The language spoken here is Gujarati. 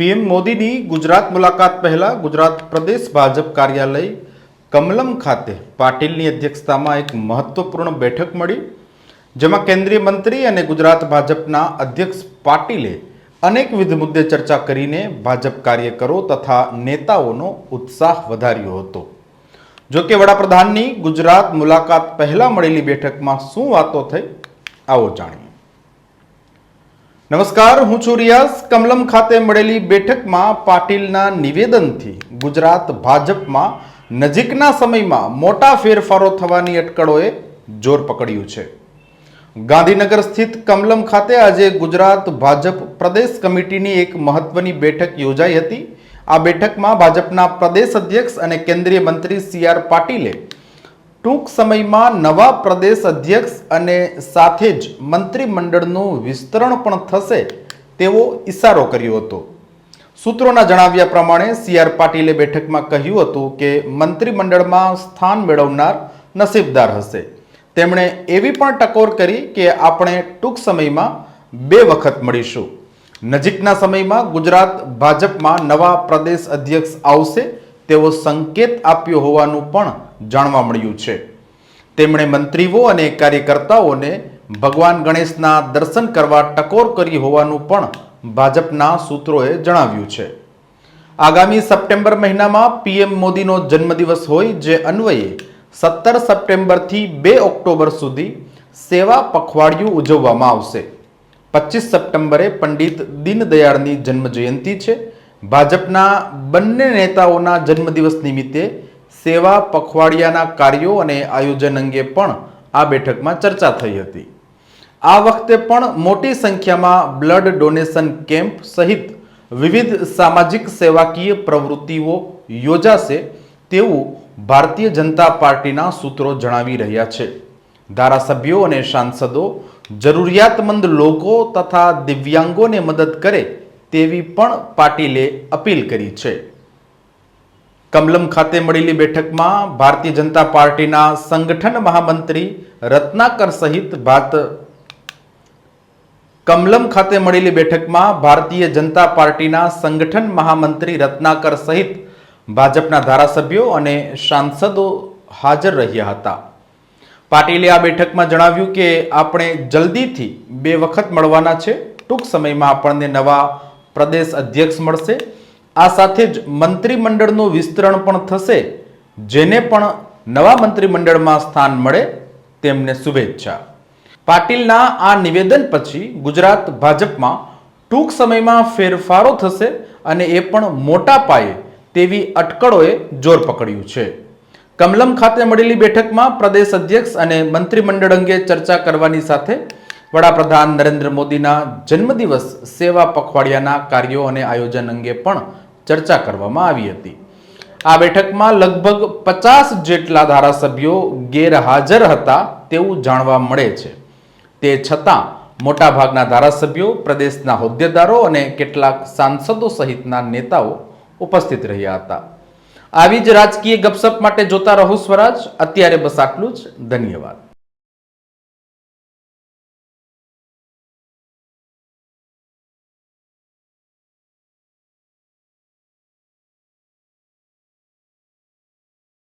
પીએમ મોદીની ગુજરાત મુલાકાત પહેલા ગુજરાત પ્રદેશ ભાજપ કાર્યાલય કમલમ ખાતે પાટીલની અધ્યક્ષતામાં એક મહત્વપૂર્ણ બેઠક મળી, જેમાં કેન્દ્રીય મંત્રી અને ગુજરાત ભાજપના અધ્યક્ષ પાટીલે અનેકવિધ મુદ્દે ચર્ચા કરીને ભાજપ કાર્યકરો તથા નેતાઓનો ઉત્સાહ વધાર્યો હતો. જો કે વડાપ્રધાનની ગુજરાત મુલાકાત પહેલા મળેલી બેઠકમાં શું વાતો થઈ, આવો જાણીએ. નમસ્કાર, હું છું રિયાઝ. કમલમ ખાતે મળેલી બેઠકમાં પાટીલના નિવેદનથી ગુજરાત ભાજપમાં નજીકના સમયમાં મોટા ફેરફારો થવાની અટકળોએ જોર પકડ્યું છે. ગાંધીનગર સ્થિત કમલમ ખાતે આજે ગુજરાત ભાજપ પ્રદેશ કમિટીની એક મહત્વની બેઠક યોજાઈ હતી. આ બેઠકમાં ભાજપના પ્રદેશ અધ્યક્ષ અને કેન્દ્રીય મંત્રી સી આર પાટીલે ટૂંક સમયમાં નવા પ્રદેશ અધ્યક્ષ અને સાથે જ મંત્રીમંડળનું વિસ્તરણ પણ થશે તેવો ઇશારો કર્યો હતો. સૂત્રોના જણાવ્યા પ્રમાણે સી આર પાટીલે બેઠકમાં કહ્યું હતું કે મંત્રીમંડળમાં સ્થાન મેળવનાર નસીબદાર હશે. તેમણે એવી પણ ટકોર કરી કે આપણે ટૂંક સમયમાં બે વખત મળીશું. નજીકના સમયમાં ગુજરાત ભાજપમાં નવા પ્રદેશ અધ્યક્ષ આવશે તેવો સંકેત આપ્યો હોવાનું પણ જાણવા મળ્યું છે. તેમણે મંત્રીઓ અને કાર્યકર્તાઓને ભગવાન ગણેશના દર્શન કરવા ટકોર કરી હોવાનું પણ ભાજપના સૂત્રોએ જણાવ્યું છે. આગામી સપ્ટેમ્બર મહિનામાં પીએમ મોદીનો જન્મદિવસ હોય જે અન્વયે સત્તર સપ્ટેમ્બરથી બે ઓક્ટોબર સુધી સેવા પખવાડિયું ઉજવવામાં આવશે. પચીસ સપ્ટેમ્બરે પંડિત દીનદયાળની જન્મજયંતિ છે. ભાજપના બંને નેતાઓના જન્મદિવસ નિમિત્તે સેવા પખવાડિયાના કાર્યો અને આયોજન અંગે પણ આ બેઠકમાં ચર્ચા થઈ હતી. આ વખતે પણ મોટી સંખ્યામાં બ્લડ ડોનેશન કેમ્પ સહિત વિવિધ સામાજિક સેવાકીય પ્રવૃત્તિઓ યોજાશે તેવું ભારતીય જનતા પાર્ટીના સૂત્રો જણાવી રહ્યા છે. ધારાસભ્યો અને સાંસદો, જરૂરિયાતમંદ લોકો તથા દિવ્યાંગોને મદદ કરે તેવી પણ પાટીલે અપીલ કરી છે. કમલમ ખાતે મળેલી બેઠકમાં ભારતીય જનતા પાર્ટીના સંગઠન મહામંત્રી રત્નાકર સહિત ભાત કમલમ ખાતે મળેલી બેઠકમાં ભારતીય જનતા પાર્ટીના સંગઠન મહામંત્રી રત્નાકર સહિત ભાજપના ધારાસભ્યો અને સાંસદો હાજર રહ્યા હતા. પાટીલે આ બેઠકમાં જણાવ્યું કે આપણે જલ્દીથી બે વખત મળવાના છે. ટૂંક સમયમાં આપણને નવા પ્રદેશ અધ્યક્ષ મળશે. આ સાથે જ મંત્રીમંડળનું વિસ્તરણ પણ થશે, જેને પણ નવા મંત્રીમંડળમાં સ્થાન મળે તેમને શુભેચ્છા. પાટીલના આ નિવેદન પછી ગુજરાત ભાજપમાં ટૂંક સમયમાં ફેરફારો થશે અને એ પણ મોટા પાયે તેવી અટકળોએ જોર પકડ્યું છે. કમલમ ખાતે મળેલી બેઠકમાં પ્રદેશ અધ્યક્ષ અને મંત્રીમંડળ અંગે ચર્ચા કરવાની સાથે વડાપ્રધાન નરેન્દ્ર મોદીના જન્મદિવસ સેવા પખવાડિયાના કાર્યો અને આયોજન અંગે પણ ચર્ચા કરવામાં આવી હતી. આ બેઠકમાં લગભગ પચાસ જેટલા ધારાસભ્યો ગેરહાજર હતા તેવું જાણવા મળે છે. તે છતાં મોટાભાગના ધારાસભ્યો, પ્રદેશના હોદ્દેદારો અને કેટલાક સાંસદો સહિતના નેતાઓ ઉપસ્થિત રહ્યા હતા. આવી જ રાજકીય ગપસપ માટે જોતા રહો સ્વરાજ. અત્યારે બસ આટલું જ. ધન્યવાદ.